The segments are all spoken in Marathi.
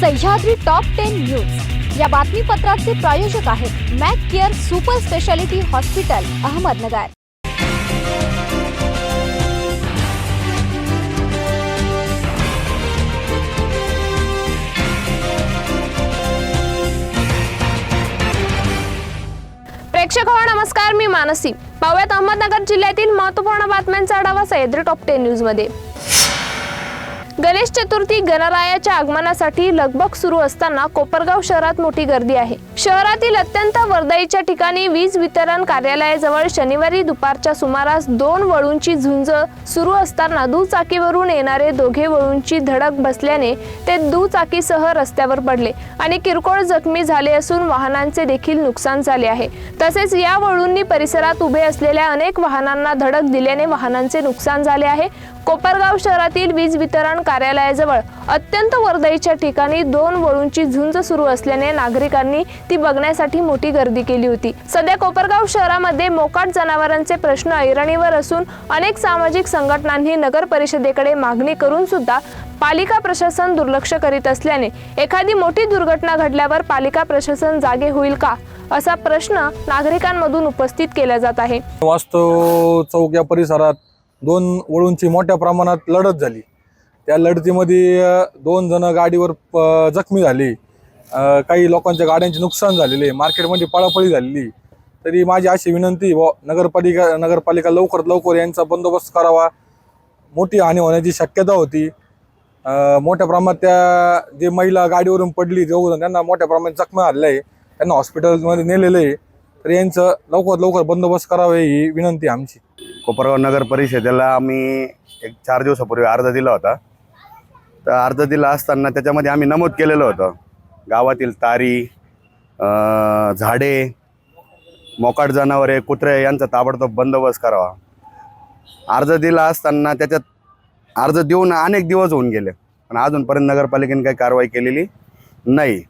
सह्याद्री टॉप टेन न्यूज या बातमीपत्राचे प्रायोजक आहेत Mac care super speciality hospital Ahmednagar. प्रेक्षक हो नमस्कार मी मानसी. पाहुयात अहमदनगर जिल्ह्यातील महत्त्वपूर्ण बातम्यांचा आढावा सह्याद्री टॉप टेन न्यूजमध्ये. गणेश चतुर्थी गणरायाच्या आगमनासाठी लगबग सुरू असताना कोपरगाव शहरात मोठी गर्दी आहे. शहरातील अत्यंत वर्दळीच्या ठिकाणी वीज वितरण कार्यालयाजवळ शनिवारी दुपारच्या सुमारास दोन वळूंची झुंज सुरू असताना दुचाकीवरून येणारे दोघे वळूंची धडक बसल्याने ते दुचाकीसह रस्त्यावर पडले आणि किरकोळ जखमी झाले असून वाहनांचे देखील नुकसान झाले आहे. तसेच या वळूंनी परिसरात उभे असलेल्या अनेक वाहनांना धडक दिल्याने वाहनांचे नुकसान झाले आहे. कोपरगाव शहरातील वीज वितरण कार्यालयाजवळ अत्यंत वर्दळीच्या ठिकाणी दोन वळूंची झुंज सुरू असल्याने नागरिकांनी ती बघण्यासाठी मोठी गर्दी केली होती. सध्या कोपरगाव शहरामध्ये मोकाट जनावरांचे प्रश्न ऐरणीवर असून अनेक सामाजिक संघटनांनी नगर परिषदेकडे मागणी करून सुद्धा पालिका प्रशासन दुर्लक्ष करीत असल्याने एखादी मोठी दुर्घटना घडल्यावर पालिका प्रशासन जागे होईल का असा प्रश्न नागरिकांमधून उपस्थित केला जात आहे. वास्तव चौक या परिसरात दोन वळूंची मोठ्या प्रमाणात लढत झाली. त्या लढतीमध्ये दोन जण गाडीवर प- जखमी झाली. काही लोकांच्या गाड्यांचे नुकसान झालेले मार्केटमध्ये पळापळी झालेली. तरी माझी अशी विनंती व नगरपालिका नगरपालिका लवकरात लवकर यांचा बंदोबस्त करावा. मोठी हानी होण्याची शक्यता होती. मोठ्या प्रमाणात त्या जे महिला गाडीवरून पडली दोघ त्यांना मोठ्या प्रमाणात जखमा झालेल्या आहे. त्यांना हॉस्पिटलमध्ये नेलेलं आहे. तर यांचं लवकरात लवकर बंदोबस्त करावे ही विनंती आमची. कोपरगाव नगर परिषदेला आम्ही एक चार दिवसापूर्वी अर्ज दिला होता. तर अर्ज दिला असताना त्याच्यामध्ये आम्ही नमूद केलेलं होतं. गावातील तारी झाडे मोकाट जनावरे कुत्रे यांचा ताबडतोब बंदोबस्त करावा. अर्ज दिला असताना त्याच्यात अर्ज देऊन अनेक दिवस होऊन गेले. पण अजूनपर्यंत नगरपालिकेने काही कारवाई केलेली नाही.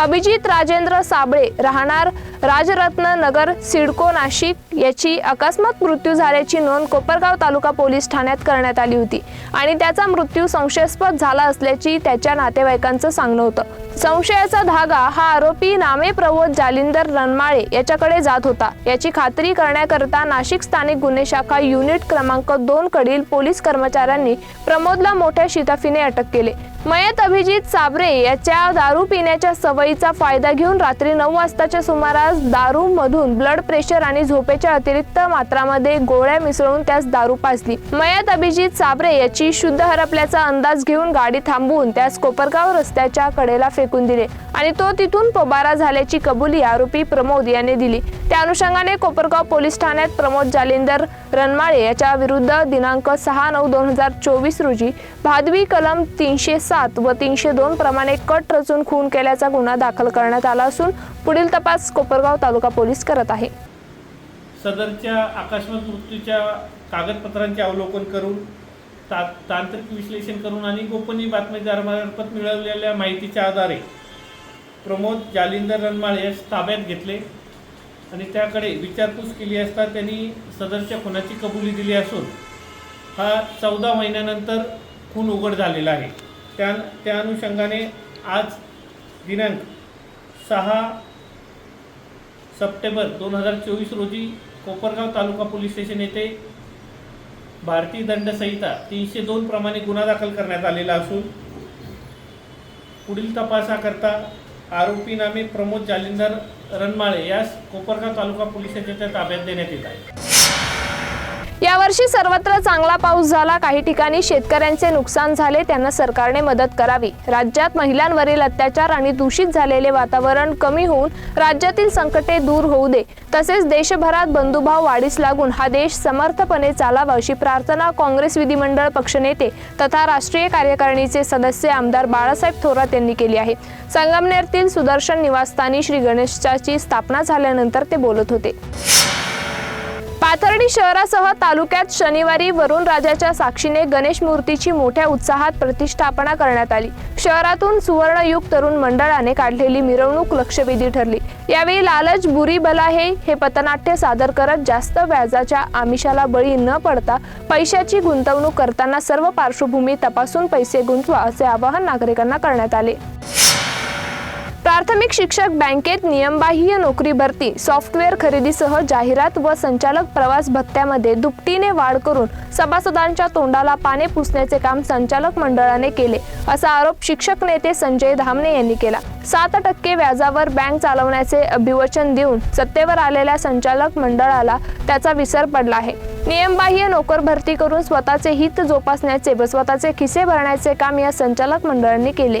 अभिजित राजेंद्र साबळे राहणार राजरत्न नगर सिडको नाशिक. याची अकस्मात मृत्यू झाल्याची नोंद कोपरगाव तालुका पोलीस ठाण्यात करण्यात आली होती आणि त्याचा मृत्यू संशयास्पद झाला असल्याची त्याच्या नातेवाईकांचं सांगणं होतं. संशयाचा धागा हा आरोपी नामे प्रवोद जालिंदर रणमाळे याच्याकडे जात होता. याची खात्री करण्याकरता नाशिक स्थानिक गुन्हे शाखा युनिट क्रमांक दोन कडील पोलीस कर्मचाऱ्यांनी प्रमोदला मोठ्या शिताफीने अटक केले. मयत अभिजित साबरे याच्या दारू पिण्याच्या सवयीचा फायदा घेऊन रात्री नऊ वाजताच्या सुमारास दारू मधून ब्लड प्रेशर आणि झोपेच्या अतिरिक्त मात्रामध्ये गोळ्या मिसळून त्यास दारू पाजली. मयत अभिजित साबरे याची शुद्ध हरपल्याचा अंदाज घेऊन गाडी थांबवून त्यास कोपरगाव रस्त्याच्या कडेला फेकून दिले आणि तो तिथून पोबारा झाल्याची कबुली आरोपी प्रमोद याने दिली. त्या अनुषंगाने कोपरगाव पोलीस ठाण्यात प्रमोद जालिंदर रणमाळे याच्या विरुद्ध दिनांक सहा नऊ दोन हजार चोवीस रोजी भादवी कलम तीनशे सात व तीनशे दोन प्रमाणे कट रचून खून केल्याचा गुन्हा दाखल करण्यात आला असून पुढील तपास कोपरगाव तालुका पोलीस करत आहे. सदरच्या आकस्मिक मृत्यूच्या कागदपत्रांचे अवलोकन करून ता तांत्रिक विश्लेषण करून आणि गोपनीय बातमीदारामार्फत मिळवलेल्या माहितीच्या आधारे प्रमोद जालिंदर रणमाळे यास ताब्यात घेतले आणि त्याकडे विचारपूस केली असता त्यांनी सदरच्या खुनाची कबुली दिली असून हा चौदा महिन्यानंतर खून उघड झालेला आहे. त्या त्या अनुषंगाने आज दिनांक सहा सप्टेंबर दोन हजार चोवीस रोजी कोपरगाव तालुका पोलीस स्टेशन येथे भारतीय दंड संहिता तीनशे दोन प्रमाणे गुन्हा दाखल करण्यात आलेला असून पुढील तपासाकरता आरोपी नामे प्रमोद जालिंदर रणमाळे यास कोपरगाव तालुका पोलीस स्टेशनच्या ताब्यात देण्यात येत आहे. यावर्षी सर्वत्र चांगला पाऊस झाला. काही ठिकाणी शेतकऱ्यांचे नुकसान झाले. त्यांना सरकारने मदत करावी. राज्यात महिलांवरील अत्याचार आणि दूषित झालेले वातावरण कमी होऊन राज्यातील संकटे दूर होऊ दे. तसेच देशभरात बंधुभाव वाढीस लागून हा देश समर्थपणे चालावा अशी प्रार्थना काँग्रेस विधिमंडळ पक्षनेते तथा राष्ट्रीय कार्यकारिणीचे सदस्य आमदार बाळासाहेब थोरात यांनी केली आहे. संगमनेरतील सुदर्शन निवासस्थानी श्री गणेशाची स्थापना झाल्यानंतर ते बोलत होते. पाथर्डी शहरासह तालुक्यात शनिवारी वरुण राजाच्या साक्षीने गणेश मूर्तीची मोठ्या उत्साहात प्रतिष्ठापना करण्यात आली. शहरातून सुवर्णयुग तरुण मंडळाने काढलेली मिरवणूक लक्षवेधी ठरली. यावेळी लालच बुरी बला हे हे पथनाट्य सादर करत जास्त व्याजाच्या आमिषाला बळी न पडता पैशाची गुंतवणूक करताना सर्व पार्श्वभूमी तपासून पैसे गुंतवा असे आवाहन नागरिकांना करण्यात आले. प्राथमिक शिक्षक बँकेत नियमबाह्य नोकरी भरती सॉफ्टवेअर खरेदीसह जाहिरात व संचालक प्रवास भत्त्यामध्ये दुपटीने वाढ करून सभासदांच्या तोंडाला पाने पुसण्याचे काम संचालक मंडळाने केले असा आरोप शिक्षक नेते संजय धामणे यांनी केला. सात टक्के व्याजावर बँक चालवण्याचे अभिवचन देऊन सत्तेवर आलेल्या संचालक मंडळाला त्याचा विसर पडला आहे. नियमबाह्य नोकर भरती करून स्वतःचे हित जोपासण्याचे व स्वतःचे खिसे भरण्याचे काम या संचालक मंडळांनी केले.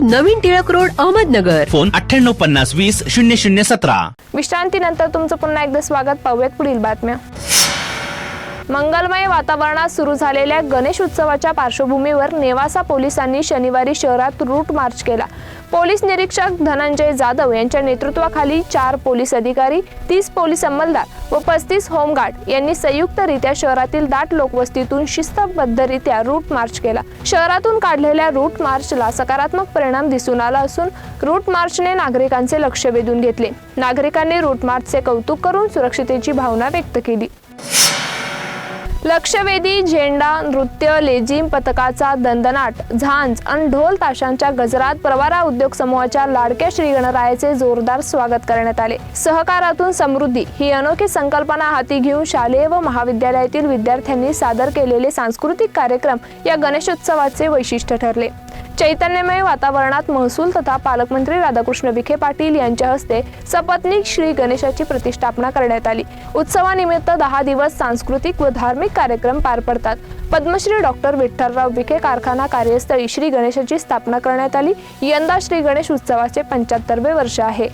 नवीन टिळक रोड अहमदनगर. फोन अठ्ठ्याण्णव पन्नास वीस शून्य शून्य सतरा. विश्रांतीनंतर तुमचं पुन्हा एकदा स्वागत. पाहूयात पुढील बातम्या. मंगलमय वातावरणात सुरू झालेल्या गणेश उत्सवाच्या पार्श्वभूमीवर नेवासा पोलिसांनी शनिवारी शहरात रूट मार्च केला. पोलीस निरीक्षक धनंजय जाधव यांच्या नेतृत्वाखाली चार पोलीस अधिकारी तीस पोलीस अंमलदार व पस्तीस होमगार्ड यांनी संयुक्तरित्या शहरातील दाट लोकवस्तीतून शिस्तबद्धरित्या रूट मार्च केला. शहरातून काढलेल्या रूट मार्चला सकारात्मक परिणाम दिसून आला असून रूट मार्चने नागरिकांचे लक्ष वेधून घेतले. नागरिकांनी रूट मार्चचे कौतुक करून सुरक्षितेची भावना व्यक्त केली. लक्षवेधी झेंडा नृत्य लेझिम पथकाचा दंदनाट झांज आणि ढोल ताशांच्या गजरात प्रवारा उद्योग समूहाच्या लाडक्या श्री गणरायाचे जोरदार स्वागत करण्यात आले. सहकारातून समृद्धी ही अनोखी संकल्पना हाती घेऊन शालेय व महाविद्यालयातील विद्यार्थ्यांनी सादर केलेले सांस्कृतिक कार्यक्रम या गणेशोत्सवाचे वैशिष्ट्य ठरले. चैतन्यमय वातावरणात महसूल तथा पालकमंत्री राधाकृष्ण विखे पाटील यांच्या हस्ते सपत्नीक श्री गणेशाची प्रतिष्ठापना करण्यात आली. उत्सवानिमित्त दहा दिवस सांस्कृतिक व धार्मिक कार्यक्रम पार पडतात. पद्मश्री डॉक्टर विठ्ठलराव विखे कारखाना कार्यस्थळी श्री गणेशाची स्थापना करण्यात आली. यंदा श्री गणेश उत्सवाचे पंच्याहत्तरवे वर्ष आहे.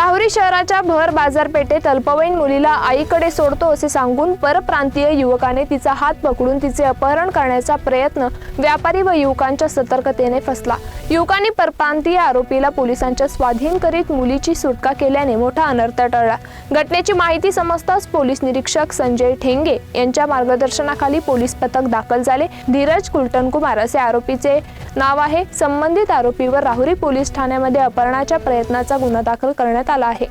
राहुरी शहराच्या भर बाजारपेठेत अल्पवयीन मुलीला आईकडे सोडतो असे सांगून परप्रांतीय युवकाने तिचा हात पकडून तिचे अपहरण करण्याचा प्रयत्न व्यापारी व युवकांच्या सतर्कतेने फसला. युवकांनी परप्रांतीय आरोपीला पोलिसांच्या स्वाधीन करीत मुलीची सुटका केल्याने मोठा अनर्थ टळला. घटनेची माहिती समजताच पोलीस निरीक्षक संजय ठेंगे यांच्या मार्गदर्शनाखाली पोलीस पथक दाखल झाले. धीरज कुलटनकुमार असे आरोपीचे नाव आहे. संबंधित आरोपीवर राहुरी पोलीस ठाण्यामध्ये अपहरणाच्या प्रयत्नाचा गुन्हा दाखल करण्यात आला आहे.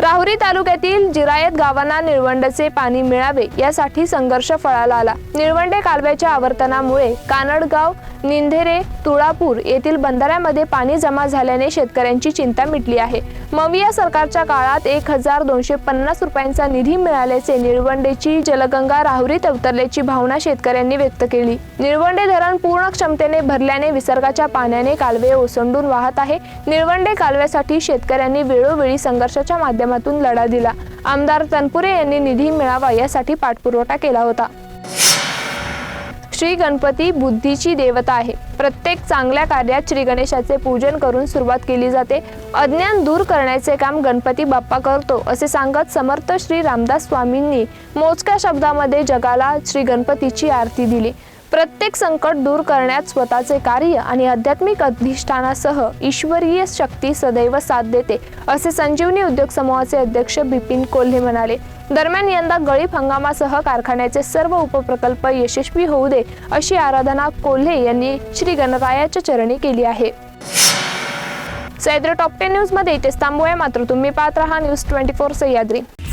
राहुरी तालुक्यातील जिरायत गावांना निळवंडचे पाणी मिळावे यासाठी संघर्ष फळाला आला. निळवंडे कालव्याच्या आवर्तनामुळे कानडगाव निंधेरे तुळापूर येथील बंधाऱ्यामध्ये पाणी जमा झाल्याने शेतकऱ्यांची चिंता मिटली आहे. मविया सरकारच्या काळात एक हजार दोनशे पन्नास रुपयांचा निधी मिळाल्याचे निळवंडेची जलगंगा राहुरीत अवतरल्याची भावना शेतकऱ्यांनी व्यक्त केली. निळवंडे धरण पूर्ण क्षमतेने भरल्याने विसर्गाच्या पाण्याने कालवे ओसंडून वाहत आहे. निळवंडे कालव्यासाठी शेतकऱ्यांनी वेळोवेळी संघर्षाच्या माध्यमातून लढा दिला. आमदार तनपुरे यांनी निधी मिळावा यासाठी पाठपुरवठा केला होता. श्री गणपती बुद्धीची देवता आहे. प्रत्येक चांगल्या कार्यात श्री गणेशाचे पूजन करून सुरुवात केली जाते. अज्ञान दूर करण्याचे काम गणपती बाप्पा करतो असे सांगत समर्थ श्री रामदास स्वामींनी मोजक्या शब्दामध्ये जगाला श्री गणपतीची आरती दिली. प्रत्येक संकट दूर करण्यात स्वतःचे कार्य आणि आध्यात्मिक अधिष्ठानासह ईश्वरीय शक्ती सदैव साथ देते असे संजीवनी उद्योग समूहाचे अध्यक्ष बिपिन कोल्हे म्हणाले. दरम्यान यंदा गळीप हंगामासह कारखान्याचे सर्व उपप्रकल्प यशस्वी होऊ दे अशी आराधना कोल्हे यांनी श्री गणरायाच्या चरणी केली आहे. सह्याद्री टॉप टेन न्यूजमध्ये इथेच थांबूया. मात्र तुम्ही पाहत राहा news twenty four Sahyadri.